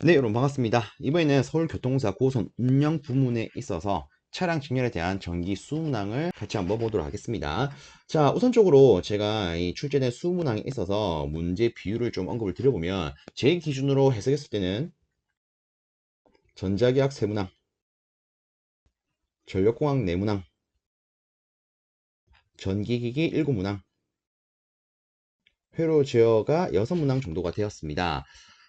네, 여러분 반갑습니다. 이번에는 서울교통공사 고선 운영 부문에 있어서 차량 직렬에 대한 전기 수문항을 같이 한번 보도록 하겠습니다. 자, 우선적으로 제가 이 출제된 수문항에 있어서 문제 비율을 좀 언급을 드려보면 제 기준으로 해석했을 때는 전자계약 세문항, 전력공학 네문항, 전기기기 7문항, 회로 제어가 6문항 정도가 되었습니다.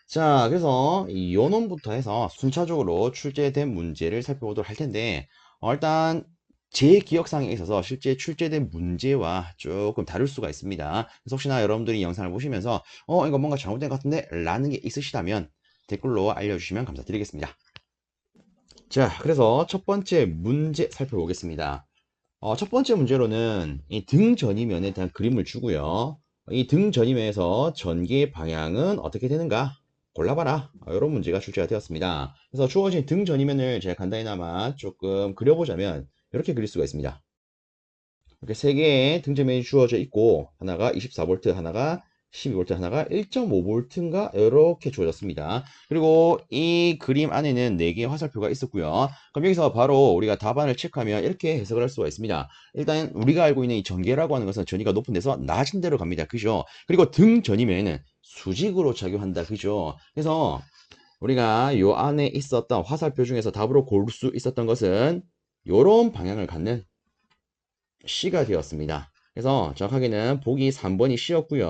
자, 그래서 이 요놈부터 해서 순차적으로 출제된 문제를 살펴보도록 할 텐데, 어, 일단 제 기억상에 있어서 실제 출제된 문제와 조금 다를 수가 있습니다. 그래서 혹시나 여러분들이 영상을 보시면서, 어, 이거 뭔가 잘못된 것 같은데? 라는 게 있으시다면 댓글로 알려주시면 감사드리겠습니다. 자, 그래서 첫 번째 문제 살펴보겠습니다. 어, 첫 번째 문제로는 이 등 전이면에 대한 그림을 주고요. 이 등 전이면에서 전기의 방향은 어떻게 되는가? 골라봐라. 이런 어, 문제가 출제가 되었습니다. 그래서 주어진 등 전이면을 제가 간단히나마 조금 그려보자면 이렇게 그릴 수가 있습니다. 이렇게 세 개의 등전면이 주어져 있고 하나가 24V, 하나가 12V, 하나가 1.5V인가 이렇게 주어졌습니다. 그리고 이 그림 안에는 4개의 화살표가 있었고요. 그럼 여기서 바로 우리가 답안을 체크하면 이렇게 해석을 할 수가 있습니다. 일단 우리가 알고 있는 이 전개라고 하는 것은 전위가 높은 데서 낮은 데로 갑니다. 그죠? 그리고 등 전이면은 수직으로 작용한다. 그죠? 그래서 우리가 요 안에 있었던 화살표 중에서 답으로 고를 수 있었던 것은 요런 방향을 갖는 C가 되었습니다. 그래서 정확하게는 보기 3번이 C였고요.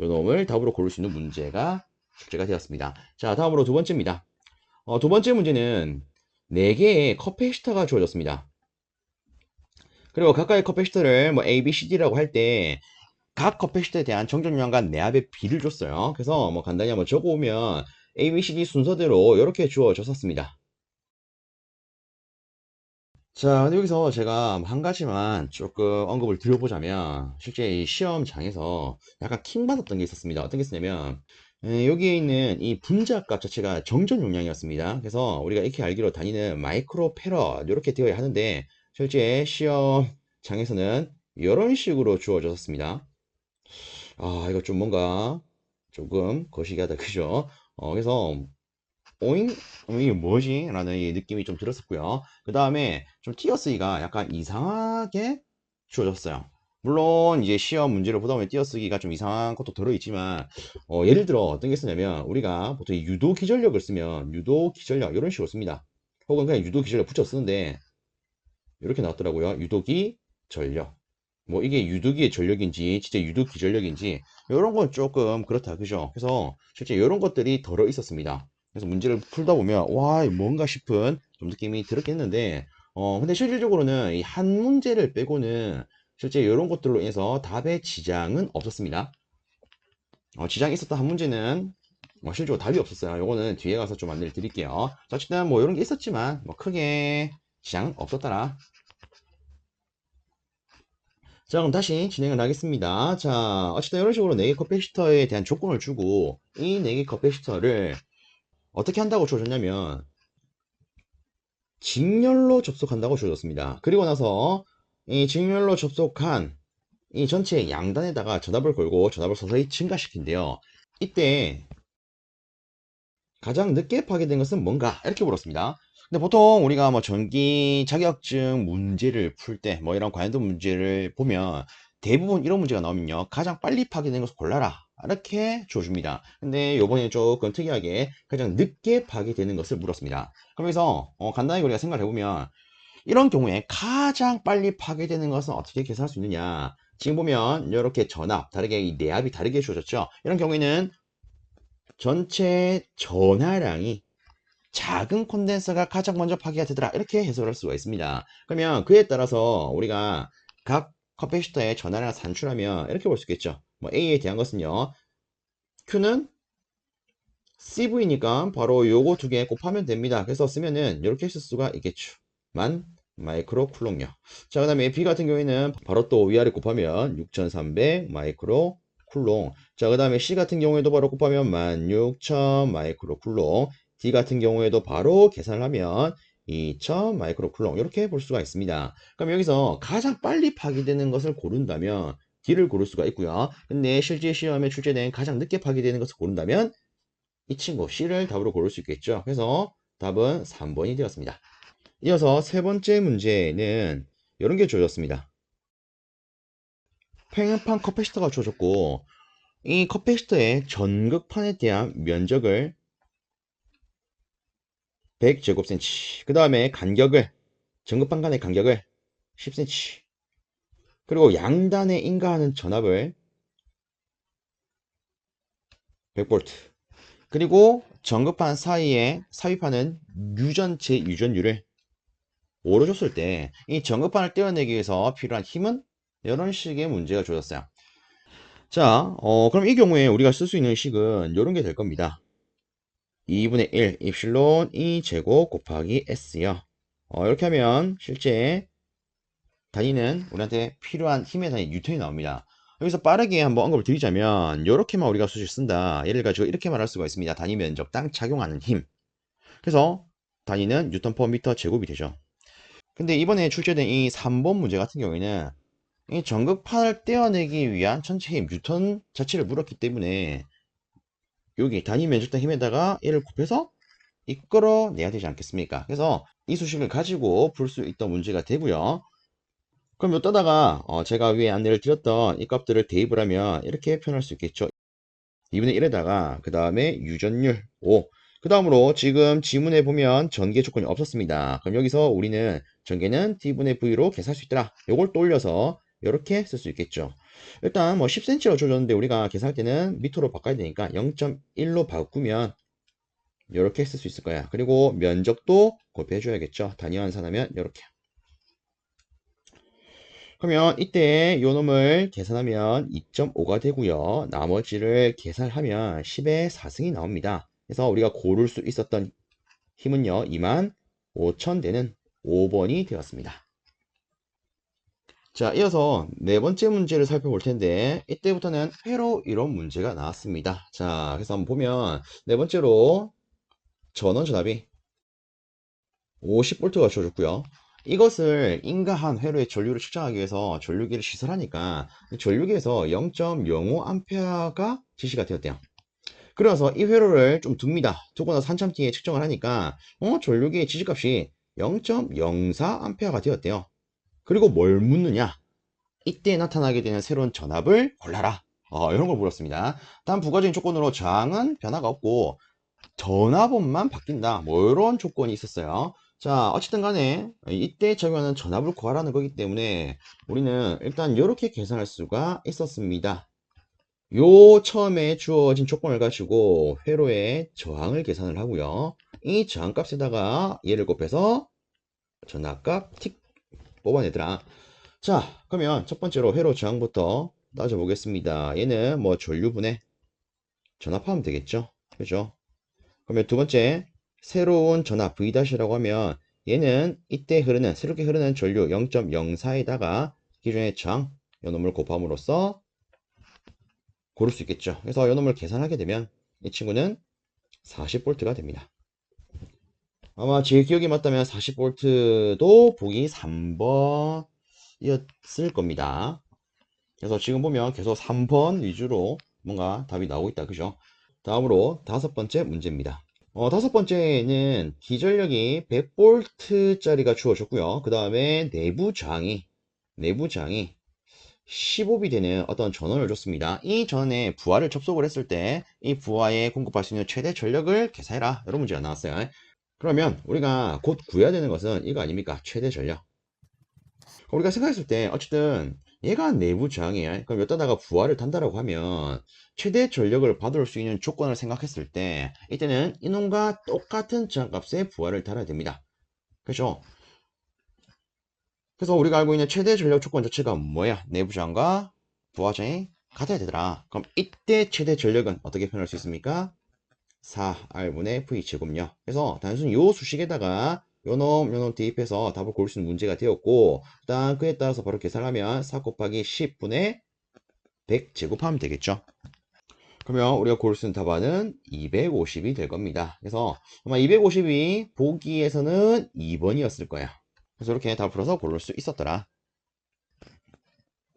요 놈을 답으로 고를 수 있는 문제가 숙제가 되었습니다. 자, 다음으로 두 번째입니다. 어, 두 번째 문제는 4개의 커패시터가 주어졌습니다. 그리고 각각의 커패시터를 뭐 A, B, C, D라고 할 때 각 커패시터에 대한 정전량과 내압의 비를 줬어요. 그래서 뭐 간단히 한번 적어오면 A, B, C, D 순서대로 이렇게 주어졌었습니다. 자, 근데 여기서 제가 한 가지만 조금 언급을 드려보자면 실제 이 시험장에서 약간 킹받았던 게 있었습니다. 어떤 게 있었냐면 여기에 있는 이 분자값 자체가 정전 용량이었습니다. 그래서 우리가 이렇게 알기로 다니는 마이크로 페럿 이렇게 되어야 하는데 실제 시험장에서는 이런 식으로 주어졌습니다. 아, 이거 좀 뭔가 조금 거시기하다, 그죠? 어, 그래서, 오잉? 어, 이게 뭐지? 라는 이 느낌이 좀 들었었고요. 그 다음에 좀 띄어쓰기가 약간 이상하게 주어졌어요. 물론 이제 시험 문제를 보다 보면 띄어쓰기가 좀 이상한 것도 들어있지만 어, 예를 들어 어떤 게 있었냐면 우리가 보통 유도 기전력을 쓰면 유도 기전력 이런 식으로 씁니다. 혹은 그냥 유도 기전력 붙여 쓰는데 이렇게 나왔더라고요. 유도기 전력. 뭐 이게 유두기의 전력인지 진짜 유두기 전력인지 이런 건 조금 그렇다 그죠? 그래서 실제 이런 것들이 덜어 있었습니다. 그래서 문제를 풀다 보면 와 뭔가 싶은 좀 느낌이 들었겠는데 어 근데 실질적으로는 이 한 문제를 빼고는 실제 이런 것들로 인해서 답에 지장은 없었습니다. 어, 지장이 있었던 한 문제는 뭐 실제로 답이 없었어요. 요거는 뒤에 가서 좀 안내를 드릴게요. 자, 어쨌든 뭐 이런 게 있었지만 뭐 크게 지장은 없었더라 자 그럼 다시 진행을 하겠습니다. 자 어쨌든 이런 식으로 4개 커패시터에 대한 조건을 주고 이 4개 커패시터를 어떻게 한다고 줘줬냐면 직렬로 접속한다고 줘줬습니다. 그리고 나서 이 직렬로 접속한 이 전체 양단에다가 전압을 걸고 전압을 서서히 증가시킨대요. 이때 가장 늦게 파괴된 것은 뭔가? 이렇게 물었습니다 근데 보통 우리가 뭐 전기 자격증 문제를 풀 때 뭐 이런 관련된 문제를 보면 대부분 이런 문제가 나오면요. 가장 빨리 파괴되는 것을 골라라. 이렇게 줘줍니다. 근데 요번에 조금 특이하게 가장 늦게 파괴되는 것을 물었습니다. 그래서 어, 간단히 우리가 생각을 해보면 이런 경우에 가장 빨리 파괴되는 것은 어떻게 계산할 수 있느냐. 지금 보면 이렇게 전압 다르게 이 내압이 다르게 주어졌죠. 이런 경우에는 전체 전하량이 작은 콘덴서가 가장 먼저 파괴가 되더라. 이렇게 해석할 수가 있습니다. 그러면 그에 따라서 우리가 각 커패시터의 전하량을 산출하면 이렇게 볼 수 있겠죠. 뭐 A에 대한 것은요. Q는 CV니까 바로 요거 두 개 곱하면 됩니다. 그래서 쓰면은 이렇게 쓸 수가 있겠죠 만 마이크로 쿨롱요. 자 그 다음에 B 같은 경우에는 바로 또 위아래 곱하면 6300 마이크로 쿨롱 자 그 다음에 C 같은 경우에도 바로 곱하면 16,000 마이크로 쿨롱 D 같은 경우에도 바로 계산을 하면 2000 마이크로 쿨롱 이렇게 볼 수가 있습니다. 그럼 여기서 가장 빨리 파괴되는 것을 고른다면 D를 고를 수가 있고요. 근데 실제 시험에 출제된 가장 늦게 파괴되는 것을 고른다면 이 친구 C를 답으로 고를 수 있겠죠. 그래서 답은 3번이 되었습니다. 이어서 세 번째 문제는 이런 게 주어졌습니다. 평행판 커패시터가 주어졌고 이 커패시터의 전극판에 대한 면적을 100제곱센치 그 다음에 간격을 전극판 간의 간격을 10cm 그리고 양단에 인가하는 전압을 100V 그리고 전극판 사이에 삽입하는 유전체 유전율을 5로 줬을 때 이 전극판을 떼어내기 위해서 필요한 힘은 이런 식의 문제가 주어졌어요. 자, 어, 그럼 이 경우에 우리가 쓸 수 있는 식은 이런 게 될 겁니다. 2분의 1 입실론 2 제곱 곱하기 s요. 어, 이렇게 하면 실제 단위는 우리한테 필요한 힘의 단위 뉴턴이 나옵니다. 여기서 빠르게 한번 언급을 드리자면 이렇게만 우리가 수식 쓴다. 예를 가지고 이렇게 말할 수가 있습니다. 단위 면적당 작용하는 힘. 그래서 단위는 뉴턴 퍼 미터 제곱이 되죠. 근데 이번에 출제된 이 3번 문제 같은 경우에는 이 전극판을 떼어내기 위한 전체 힘 뉴턴 자체를 물었기 때문에 여기 단위 면적당 힘에다가 얘를 곱해서 이끌어내야 되지 않겠습니까? 그래서 이 수식을 가지고 풀 수 있던 문제가 되고요. 그럼 여기다가 어 제가 위에 안내를 드렸던 이 값들을 대입을 하면 이렇게 표현할 수 있겠죠. 2분의 1에다가 그 다음에 유전율 5. 그 다음으로 지금 지문에 보면 전개 조건이 없었습니다. 그럼 여기서 우리는 전개는 t분의 v로 계산할 수 있더라. 요걸 또 올려서 이렇게 쓸 수 있겠죠. 일단 뭐 10cm로 줘줬는데 우리가 계산할 때는 미터로 바꿔야 되니까 0.1로 바꾸면 이렇게 쓸수 있을 거야. 그리고 면적도 곱해줘야겠죠. 단위 환산하면 이렇게. 그러면 이때 요 놈을 계산하면 2.5가 되고요. 나머지를 계산하면 10의 4승이 나옵니다. 그래서 우리가 고를 수 있었던 힘은요. 2만 5천 되는 5번이 되었습니다. 자, 이어서 네 번째 문제를 살펴볼 텐데 이때부터는 회로 이론 문제가 나왔습니다. 자, 그래서 한번 보면 네 번째로 전원 전압이 50V가 주어졌고요. 이것을 인가한 회로의 전류를 측정하기 위해서 전류기를 시설하니까 전류기에서 0.05A가 지시가 되었대요. 그래서 이 회로를 좀 둡니다. 두고 나서 한참 뒤에 측정을 하니까 어, 전류기의 지지값이 0.04A가 되었대요. 그리고 뭘 묻느냐? 이때 나타나게 되는 새로운 전압을 골라라. 어, 이런 걸 물었습니다. 단 부가적인 조건으로 저항은 변화가 없고 전압원만 바뀐다. 뭐 이런 조건이 있었어요. 자, 어쨌든 간에 이때 적용하는 전압을 구하라는 거기 때문에 우리는 일단 이렇게 계산할 수가 있었습니다. 요 처음에 주어진 조건을 가지고 회로의 저항을 계산을 하고요. 이 저항값에다가 얘를 곱해서 전압값 틱 뽑아내더라. 자, 그러면 첫 번째로 회로 저항부터 따져보겠습니다. 얘는 뭐 전류분해 전압하면 되겠죠. 그죠? 그러면 두 번째 새로운 전압 V-라고 하면 얘는 이때 흐르는 새롭게 흐르는 전류 0.04에다가 기존의 저항 요 놈을 곱함으로써 고를 수 있겠죠. 그래서 요 놈을 계산하게 되면 이 친구는 40V가 됩니다. 아마 제 기억이 맞다면 40V도 보기 3번이었을 겁니다. 그래서 지금 보면 계속 3번 위주로 뭔가 답이 나오고 있다. 그죠? 다음으로 다섯 번째 문제입니다. 어, 다섯 번째는 기전력이 100V짜리가 주어졌고요. 그 다음에 내부 저항이, 내부 저항이 15비 되는 어떤 전원을 줬습니다. 이 전원에 부하를 접속을 했을 때 이 부하에 공급할 수 있는 최대 전력을 계산해라. 이런 문제가 나왔어요. 그러면 우리가 곧 구해야 되는 것은 이거 아닙니까? 최대 전력. 우리가 생각했을 때 어쨌든 얘가 내부 저항이에요. 그럼 여기다가 부하를 단다라고 하면 최대 전력을 받을 수 있는 조건을 생각했을 때 이때는 이놈과 똑같은 저항값의 부하를 달아야 됩니다. 그렇죠? 그래서 우리가 알고 있는 최대 전력 조건 자체가 뭐야? 내부 저항과 부하 저항이 같아야 되더라. 그럼 이때 최대 전력은 어떻게 표현할 수 있습니까? 4R분의 V 제곱요. 그래서 단순히 요 수식에다가 요놈 요놈 대입해서 답을 고를 수 있는 문제가 되었고 일단 그에 따라서 바로 계산하면 4 곱하기 10분의 100 제곱하면 되겠죠. 그러면 우리가 고를 수 있는 답안은 250이 될 겁니다. 그래서 아마 250이 보기에서는 2번이었을 거야. 그래서 이렇게 답을 풀어서 고를 수 있었더라.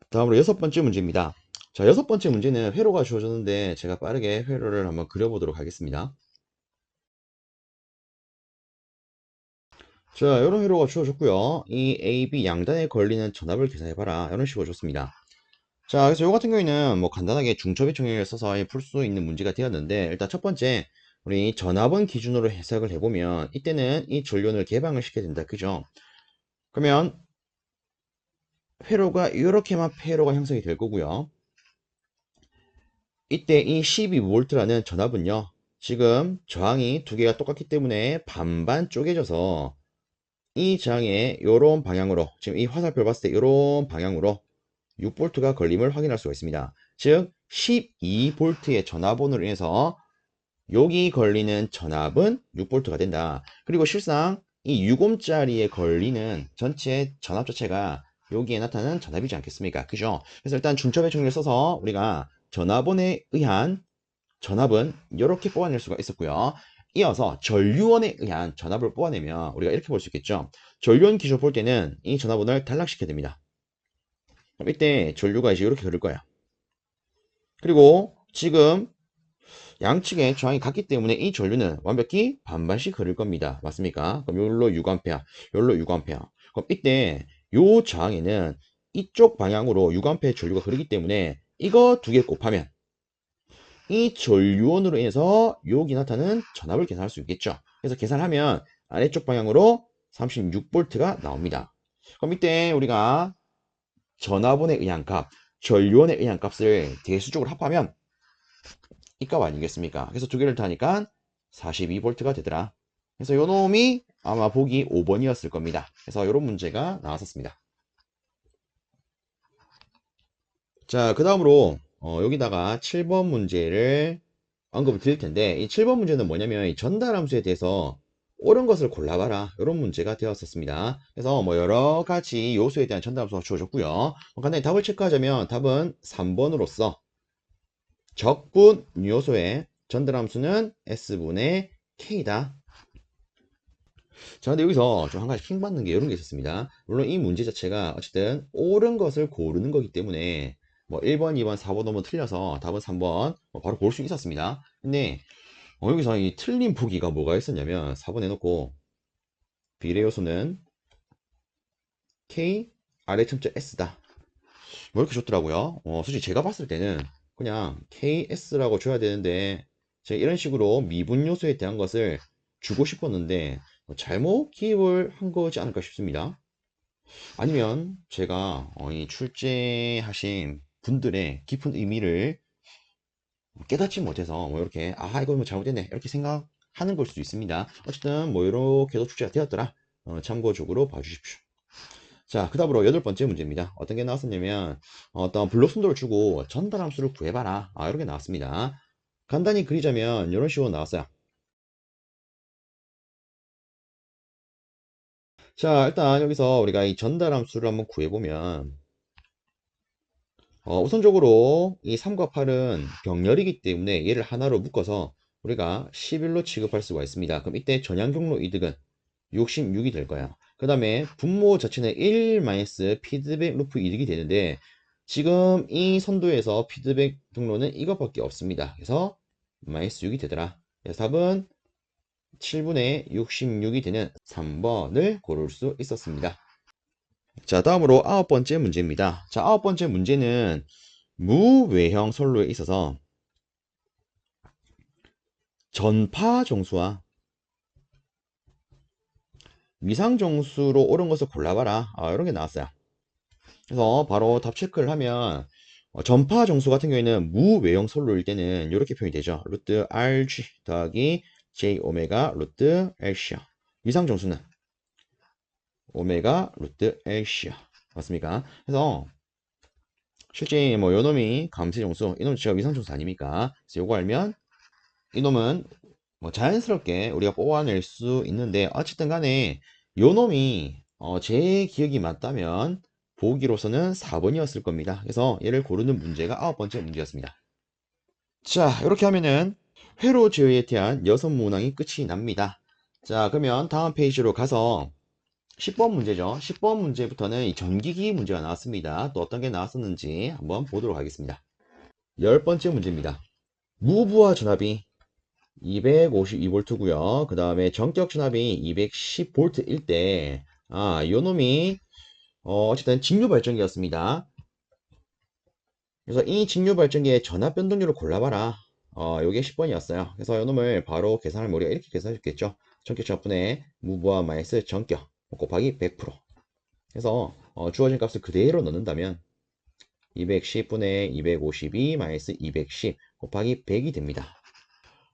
다음으로 여섯 번째 문제입니다. 자, 여섯 번째 문제는 회로가 주어졌는데 제가 빠르게 회로를 한번 그려보도록 하겠습니다. 자, 이런 회로가 주어졌고요. 이 A, B 양단에 걸리는 전압을 계산해봐라. 이런 식으로 줬습니다. 자, 그래서 이 같은 경우에는 뭐 간단하게 중첩의 총액을 써서 풀 수 있는 문제가 되었는데 일단 첫 번째 우리 전압원 기준으로 해석을 해보면 이때는 이 전륜을 개방을 시켜야 된다. 그죠? 그러면 회로가 이렇게만 회로가 형성이 될 거고요. 이때 이 12V라는 전압은요. 지금 저항이 두 개가 똑같기 때문에 반반 쪼개져서 이 저항의 이런 방향으로 지금 이 화살표 봤을 때 이런 방향으로 6V가 걸림을 확인할 수가 있습니다. 즉 12V의 전압원으로 인해서 여기 걸리는 전압은 6V가 된다. 그리고 실상 이 6옴짜리에 걸리는 전체 전압 자체가 여기에 나타나는 전압이지 않겠습니까? 그죠? 그래서 일단 중첩의 정리를 써서 우리가 전압원에 의한 전압은 이렇게 뽑아낼 수가 있었고요. 이어서 전류원에 의한 전압을 뽑아내면 우리가 이렇게 볼 수 있겠죠. 전류원 기준 볼 때는 이 전압원을 단락시켜야 됩니다. 그럼 이때 전류가 이제 이렇게 흐를 거야. 그리고 지금 양측에 저항이 같기 때문에 이 전류는 완벽히 반반씩 흐를 겁니다. 맞습니까? 그럼 요로 6A, 요로 6A. 그럼 이때 요 저항에는 이쪽 방향으로 6A 전류가 흐르기 때문에 이거 두 개 곱하면 이 전류원으로 인해서 여기 나타나는 전압을 계산할 수 있겠죠. 그래서 계산하면 아래쪽 방향으로 36V가 나옵니다. 그럼 이때 우리가 전압원에 의한 값, 전류원에 의한 값을 대수적으로 합하면 이 값 아니겠습니까? 그래서 두 개를 더하니까 42V가 되더라. 그래서 요 놈이 아마 보기 5번이었을 겁니다. 그래서 이런 문제가 나왔었습니다. 자, 그 다음으로 어, 여기다가 7번 문제를 언급을 드릴 텐데 이 7번 문제는 뭐냐면 이 전달함수에 대해서 옳은 것을 골라봐라 이런 문제가 되었었습니다. 그래서 뭐 여러 가지 요소에 대한 전달함수가 주어졌고요. 뭐 간단히 답을 체크하자면 답은 3번으로서 적분 요소의 전달함수는 S분의 K다. 자, 근데 여기서 좀 한 가지 킹받는 게 이런 게 있었습니다. 물론 이 문제 자체가 어쨌든 옳은 것을 고르는 거기 때문에 뭐 1번, 2번, 4번 너무 틀려서 답은 3번 뭐 바로 볼 수 있었습니다. 근데 어, 여기서 이 틀린 보기가 뭐가 있었냐면 4번 해놓고 비례 요소는 K 아래 첨자 S다. 뭐 이렇게 줬더라고요. 어, 솔직히 제가 봤을 때는 그냥 KS라고 줘야 되는데 제가 이런 식으로 미분 요소에 대한 것을 주고 싶었는데 뭐 잘못 기입을 한 거지 않을까 싶습니다. 아니면 제가 어, 이 출제하신 분들의 깊은 의미를 깨닫지 못해서 뭐 이렇게 아 이거 뭐 잘못됐네 이렇게 생각하는 걸 수도 있습니다. 어쨌든 뭐 이렇게도 출제가 되었더라. 어, 참고적으로 봐주십시오. 자, 그 다음으로 여덟 번째 문제입니다. 어떤 게 나왔었냐면, 어떤 블록 순도를 주고 전달 함수를 구해봐라. 아, 이렇게 나왔습니다. 간단히 그리자면, 이런 식으로 나왔어요. 자, 일단 여기서 우리가 이 전달 함수를 한번 구해보면, 어, 우선적으로 이 3과 8은 병렬이기 때문에 얘를 하나로 묶어서 우리가 11로 취급할 수가 있습니다. 그럼 이때 전향 경로 이득은 66이 될 거야. 그 다음에 분모 자체는 1 마이너스 피드백 루프 이득이 되는데 지금 이 선도에서 피드백 경로는 이것밖에 없습니다. 그래서 마이너스 6이 되더라. 그래서 답은 7분의 66이 되는 3번을 고를 수 있었습니다. 자, 다음으로 아홉 번째 문제입니다. 자, 아홉 번째 문제는 무외형 선로에 있어서 전파 정수와 위상 정수로 옳은 것을 골라봐라. 아, 이런 게 나왔어요. 그래서 바로 답 체크를 하면 어, 전파 정수 같은 경우에는 무외형 선로일 때는 이렇게 표현이 되죠. 루트 RG 더하기 J 오메가 루트 LC요. 위상 정수는 오메가 루트 LC요. 맞습니까? 그래서 실제 뭐 요놈이 감세 정수, 이놈 제가 위상 정수 아닙니까? 그래서 요거 알면 이놈은 뭐 자연스럽게 우리가 뽑아낼 수 있는데 어쨌든 간에 요놈이 어, 제 기억이 맞다면 보기로서는 4번이었을 겁니다. 그래서 얘를 고르는 문제가 아홉 번째 문제였습니다. 자 이렇게 하면은 회로 제어에 대한 여섯 문항이 끝이 납니다. 자 그러면 다음 페이지로 가서 10번 문제죠. 10번 문제부터는 이 전기기 문제가 나왔습니다. 또 어떤 게 나왔었는지 한번 보도록 하겠습니다. 열 번째 문제입니다. 무부하 전압이 252V고요. 그 다음에 전격 전압이 210V일 때, 아, 요 놈이, 어, 어쨌든 직류 발전기였습니다. 그래서 이 직류 발전기의 전압 변동률을 골라봐라. 어, 요게 10번이었어요. 그래서 요 놈을 바로 계산을 우리가 이렇게 계산해 줬겠죠. 전격 전압분의 무부하 마이너스 전격 곱하기 100%. 그래서 어, 주어진 값을 그대로 넣는다면 210분의 252 마이너스 210 곱하기 100이 됩니다.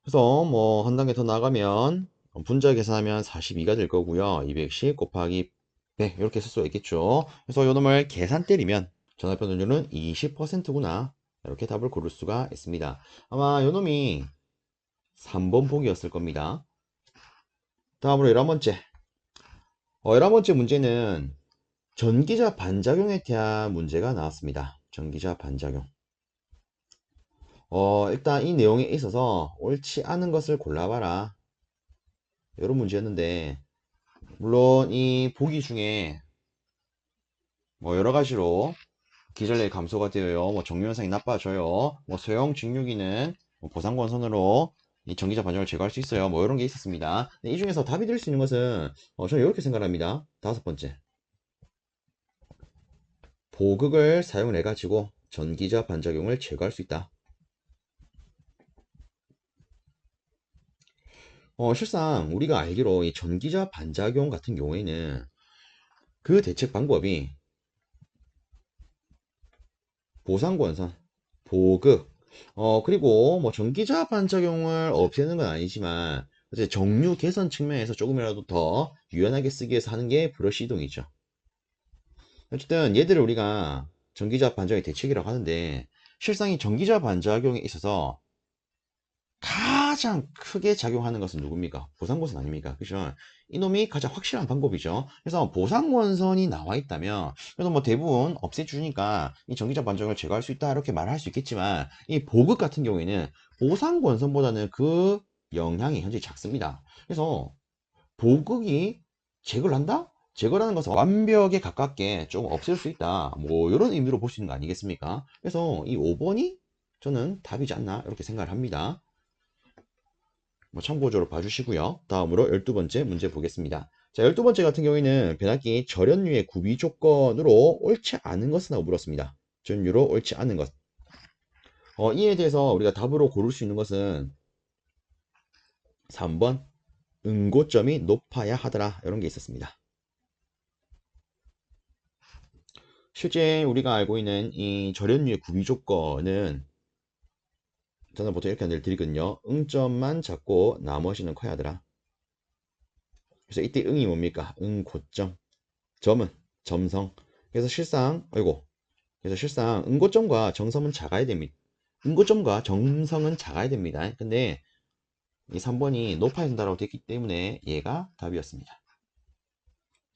그래서 뭐 한 단계 더 나가면 분자 계산하면 42가 될 거고요. 210 곱하기 100 이렇게 쓸 수가 있겠죠. 그래서 요 놈을 계산 때리면 전압 변동률은 20%구나. 이렇게 답을 고를 수가 있습니다. 아마 요 놈이 3번 보기였을 겁니다. 다음으로 11번째. 어, 11번째 문제는 전기자 반작용에 대한 문제가 나왔습니다. 전기자 반작용. 어, 일단 이 내용에 있어서 옳지 않은 것을 골라봐라. 이런 문제였는데, 물론 이 보기 중에 뭐 여러 가지로 기절력이 감소가 되어요. 뭐 정류현상이 나빠져요. 뭐 소형 직류기는 뭐 보상권선으로 이 전기자 반작용을 제거할 수 있어요. 뭐 이런 게 있었습니다. 이 중에서 답이 될 수 있는 것은 어, 저는 이렇게 생각합니다. 다섯 번째. 보극을 사용을 해가지고 전기자 반작용을 제거할 수 있다. 어, 실상 우리가 알기로 이 전기자 반작용 같은 경우에는 그 대책 방법이 보상권선, 보극, 어, 그리고 뭐 전기자 반작용을 없애는 건 아니지만 이제 정류 개선 측면에서 조금이라도 더 유연하게 쓰기 위해서 하는 게 브러쉬 이동이죠. 어쨌든 얘들을 우리가 전기자 반작용의 대책이라고 하는데 실상 이 전기자 반작용에 있어서 가장 크게 작용하는 것은 누굽니까? 보상권선 아닙니까? 그죠? 이놈이 가장 확실한 방법이죠. 그래서 보상권선이 나와 있다면, 그래도 뭐 대부분 없애주니까 이 전기자 반작용을 제거할 수 있다, 이렇게 말을 할수 있겠지만, 이 보급 같은 경우에는 보상권선보다는 그 영향이 현재 작습니다. 그래서 보급이 제거를 한다? 제거라는 것은 완벽에 가깝게 조금 없앨 수 있다. 뭐, 이런 의미로 볼 수 있는 거 아니겠습니까? 그래서 이 5번이 저는 답이지 않나, 이렇게 생각을 합니다. 뭐 참고적으로 봐주시고요. 다음으로 12번째 문제 보겠습니다. 자, 12번째 같은 경우에는 변압기 절연류의 구비 조건으로 옳지 않은 것은 하고 물었습니다. 절연류로 옳지 않은 것. 어, 이에 대해서 우리가 답으로 고를 수 있는 것은 3번 응고점이 높아야 하더라 이런 게 있었습니다. 실제 우리가 알고 있는 이 절연류의 구비 조건은 저는 보통 이렇게 안내를 드리거든요. 응점만 잡고 나머지는 커야 하더라. 그래서 이때 응이 뭡니까? 응 고점. 점은 점성. 그래서 실상 아이고. 그래서 실상 응고점과 정성은 작아야 됩니다. 응고점과 정성은 작아야 됩니다. 근데 이 3번이 높아야 된다고 있기 때문에 얘가 답이었습니다.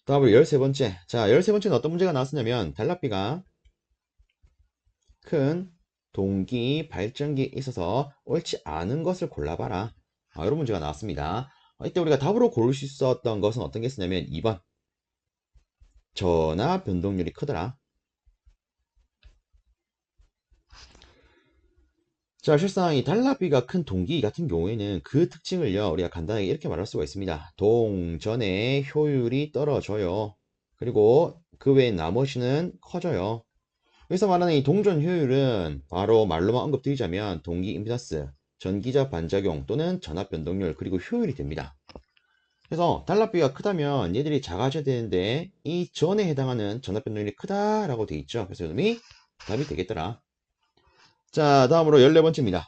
다음으로 13번째. 자, 13번째는 어떤 문제가 나왔었냐면 달락비가 큰 동기 발전기에 있어서 옳지 않은 것을 골라봐라. 아, 이런 문제가 나왔습니다. 어, 이때 우리가 답으로 고를 수 있었던 것은 어떤 게 있었냐면 2번 전압 변동률이 크더라. 자, 실상 이 달라비가 큰 동기 같은 경우에는 그 특징을요, 우리가 간단하게 이렇게 말할 수가 있습니다. 동전의 효율이 떨어져요. 그리고 그 외에 나머지는 커져요. 여기서 말하는 이 동전 효율은 바로 말로만 언급드리자면 동기 임피던스, 전기자 반작용 또는 전압 변동률 그리고 효율이 됩니다. 그래서 단락비가 크다면 얘들이 작아져야 되는데 이 전에 해당하는 전압 변동률이 크다라고 되어 있죠. 그래서 이놈이 답이 되겠더라. 자 다음으로 14번째입니다.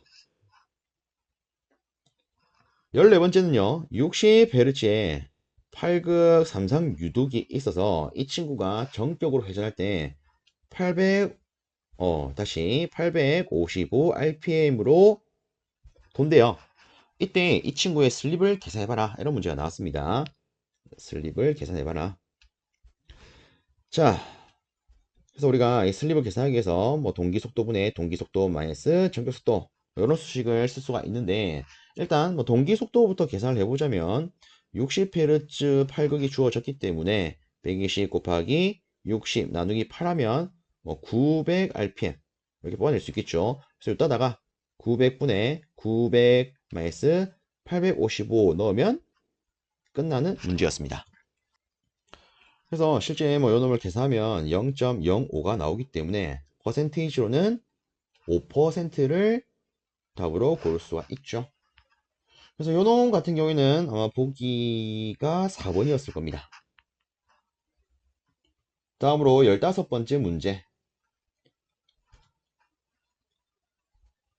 14번째는요. 60Hz의 8극 삼상 유독이 있어서 이 친구가 정격으로 회전할 때 800, 어, 다시 855 RPM으로 돈대요. 이때 이 친구의 슬립을 계산해봐라. 이런 문제가 나왔습니다. 슬립을 계산해봐라. 자, 그래서 우리가 이 슬립을 계산하기 위해서 뭐 동기속도분의 동기속도 마이너스 전격속도 이런 수식을 쓸 수가 있는데 일단 뭐 동기속도부터 계산을 해보자면 60Hz 8극이 주어졌기 때문에 120 곱하기 60 나누기 8 하면 뭐 900 RPM 이렇게 뽑아낼 수 있겠죠. 그래서 여기다가 900분의 900 마이너스 855 넣으면 끝나는 문제였습니다. 그래서 실제 뭐 요 놈을 계산하면 0.05가 나오기 때문에 퍼센테이지로는 5%를 답으로 고를 수가 있죠. 그래서 요 놈 같은 경우에는 아마 보기가 4번이었을 겁니다. 다음으로 15번째 문제.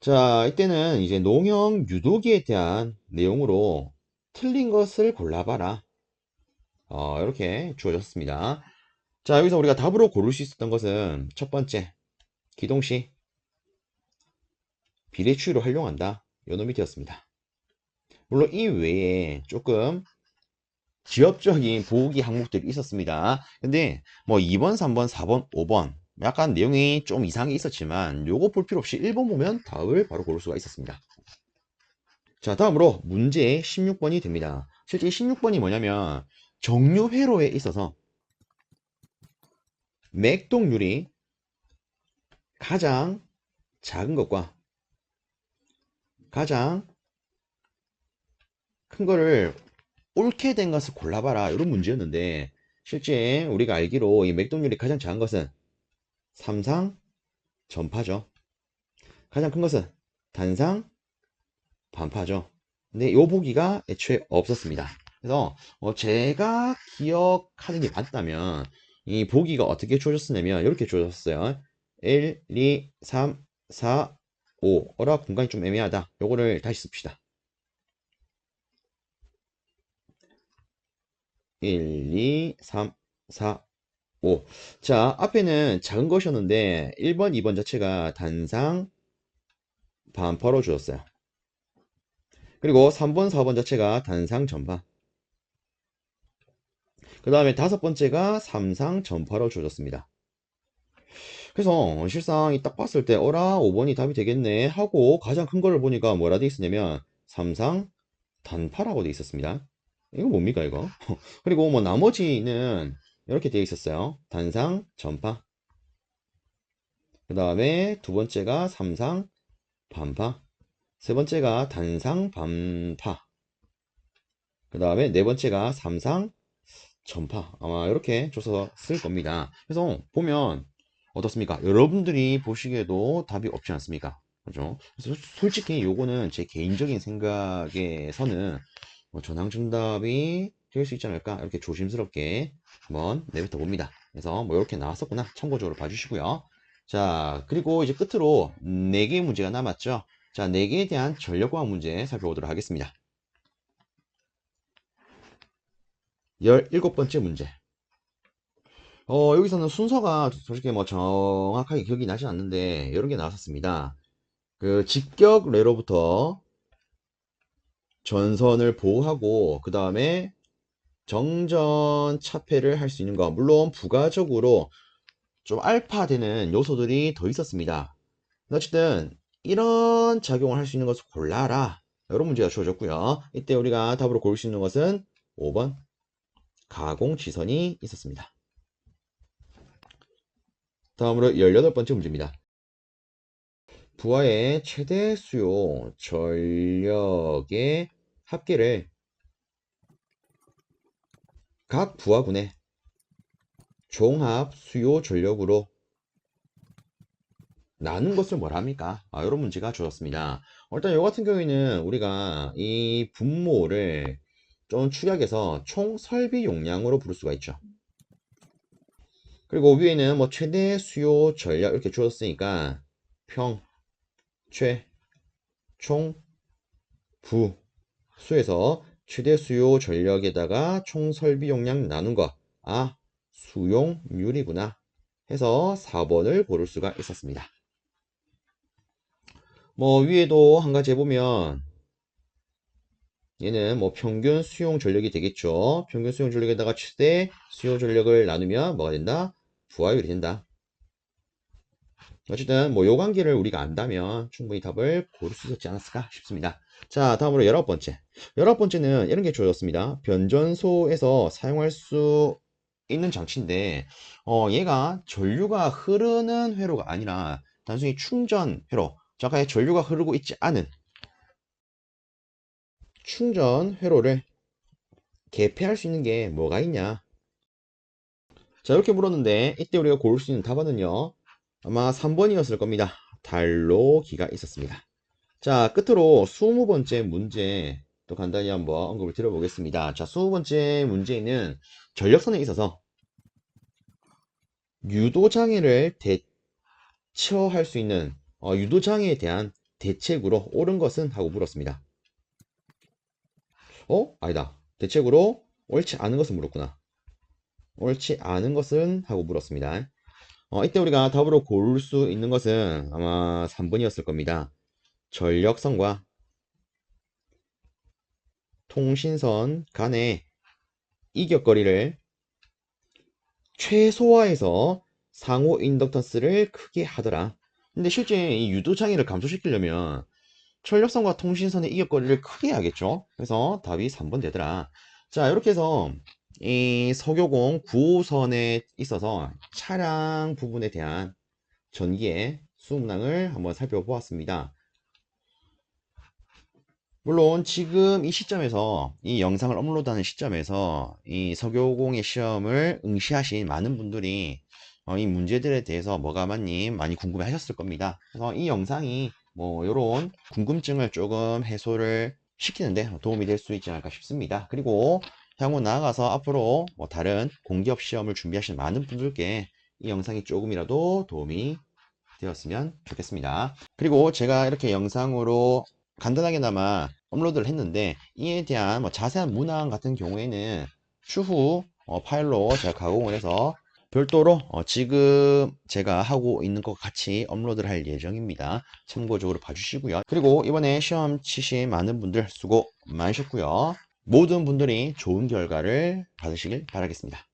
자, 이때는 이제 농형 유도기에 대한 내용으로 틀린 것을 골라봐라. 어, 이렇게 주어졌습니다. 자, 여기서 우리가 답으로 고를 수 있었던 것은 첫 번째, 기동시 비례추위로 활용한다. 요 놈이 되었습니다. 물론 이 외에 조금 지엽적인 보기 항목들이 있었습니다. 근데 뭐 2번, 3번, 4번, 5번 약간 내용이 좀 이상이 있었지만 요거 볼 필요 없이 1번 보면 답을 바로 고를 수가 있었습니다. 자 다음으로 문제 16번이 됩니다. 실제 16번이 뭐냐면 정류 회로에 있어서 맥동률이 가장 작은 것과 가장 큰 거를 옳게 된 것을 골라봐라 이런 문제였는데 실제 우리가 알기로 이 맥동률이 가장 작은 것은 삼상 전파죠. 가장 큰 것은 단상 반파죠. 근데 요 보기가 애초에 없었습니다. 그래서 어 제가 기억하는 게 맞다면 이 보기가 어떻게 주어졌냐면 이렇게 주어졌어요. 1, 2, 3, 4, 5 어라 공간이 좀 애매하다. 요거를 다시 씁시다. 1, 2, 3, 4, 5. 자, 앞에는 작은 것이었는데 1번, 2번 자체가 단상 반파로 주었어요. 그리고 3번, 4번 자체가 단상 전파. 그 다음에 다섯 번째가 삼상 전파로 주어졌습니다. 그래서 실상 이 딱 봤을 때 어라 5번이 답이 되겠네 하고 가장 큰 거를 보니까 뭐라 돼 있었냐면 삼상 단파라고 돼 있었습니다. 이거 뭡니까 이거? 그리고 뭐 나머지는 이렇게 되어 있었어요. 단상 전파. 그 다음에 두 번째가 삼상 반파. 세 번째가 단상 반파. 그 다음에 네 번째가 삼상 전파. 아마 이렇게 줘서 쓸 겁니다. 그래서 보면 어떻습니까? 여러분들이 보시기에도 답이 없지 않습니까? 그죠? 그래서 솔직히 요거는 제 개인적인 생각에서는 뭐 전항정답이 될 수 있지 않을까? 이렇게 조심스럽게 한번 내뱉어 봅니다. 그래서 뭐 이렇게 나왔었구나. 참고적으로 봐주시고요. 자, 그리고 이제 끝으로 4개의 문제가 남았죠. 자, 4개에 대한 전력과학 문제 살펴보도록 하겠습니다. 17번째 문제. 어, 여기서는 순서가 솔직히 뭐 정확하게 기억이 나지 않는데 이런 게 나왔었습니다. 그 직격 레로부터 전선을 보호하고 그 다음에 정전 차폐를 할 수 있는 거 물론 부가적으로 좀 알파 되는 요소들이 더 있었습니다. 어쨌든 이런 작용을 할 수 있는 것을 골라라 이런 문제가 주어졌고요. 이때 우리가 답으로 고를 수 있는 것은 5번 가공지선이 있었습니다. 다음으로 18번째 문제입니다. 부하의 최대 수요 전력의 합계를 각 부하군의 종합 수요 전력으로 나눈 것을 뭐라 합니까? 아, 이런 문제가 주어졌습니다. 일단 이 같은 경우에는 우리가 이 분모를 좀 축약해서 총 설비 용량으로 부를 수가 있죠. 그리고 위에는 뭐 최대 수요 전략 이렇게 주었으니까 평, 최, 총, 부, 수에서 최대 수요 전력에다가 총 설비 용량 나눈 거. 아, 수용률이구나. 해서 4번을 고를 수가 있었습니다. 뭐 위에도 한 가지 해보면 얘는 뭐 평균 수용 전력이 되겠죠. 평균 수용 전력에다가 최대 수요 전력을 나누면 뭐가 된다? 부하율이 된다. 어쨌든 뭐 요 관계를 우리가 안다면 충분히 답을 고를 수 있지 않았을까 싶습니다. 자 다음으로 열아홉 번째 열아홉 번째는 이런 게 주어졌습니다. 변전소에서 사용할 수 있는 장치인데 어 얘가 전류가 흐르는 회로가 아니라 단순히 충전 회로, 정확하게 전류가 흐르고 있지 않은 충전 회로를 개폐할 수 있는 게 뭐가 있냐? 자, 이렇게 물었는데 이때 우리가 고를 수 있는 답안은요. 아마 3번이었을 겁니다. 달로기가 있었습니다. 자, 끝으로 20번째 문제 또 간단히 한번 언급을 드려보겠습니다. 자, 20번째 문제는 전력선에 있어서 유도장애를 대처할 수 있는 어, 유도장애에 대한 대책으로 옳은 것은 하고 물었습니다. 어? 아니다. 대책으로 옳지 않은 것을 물었구나. 옳지 않은 것은 하고 물었습니다. 어, 이때 우리가 답으로 고를 수 있는 것은 아마 3번이었을 겁니다. 전력선과 통신선 간의 이격거리를 최소화해서 상호 인덕턴스를 크게 하더라. 근데 실제 이 유도 장애를 감소시키려면 전력선과 통신선의 이격거리를 크게 해야겠죠. 그래서 답이 3번 되더라. 자, 이렇게 해서 이 서교공 9호선에 있어서 차량 부분에 대한 전기의 수음량을 한번 살펴보았습니다. 물론 지금 이 시점에서 이 영상을 업로드하는 시점에서 이 서교공의 시험을 응시하신 많은 분들이 어, 이 문제들에 대해서 맞니 많이 궁금해 하셨을 겁니다. 그래서 이 영상이 뭐 이런 궁금증을 조금 해소를 시키는데 도움이 될 수 있지 않을까 싶습니다. 그리고 향후 나아가서 앞으로 뭐 다른 공기업 시험을 준비하시는 많은 분들께 이 영상이 조금이라도 도움이 되었으면 좋겠습니다. 그리고 제가 이렇게 영상으로 간단하게나마 업로드를 했는데 이에 대한 뭐 자세한 문항 같은 경우에는 추후 어, 파일로 제가 가공을 해서 별도로 어, 지금 제가 하고 있는 것 같이 업로드를 할 예정입니다. 참고적으로 봐주시고요. 그리고 이번에 시험 치신 많은 분들 수고 많으셨고요. 모든 분들이 좋은 결과를 받으시길 바라겠습니다.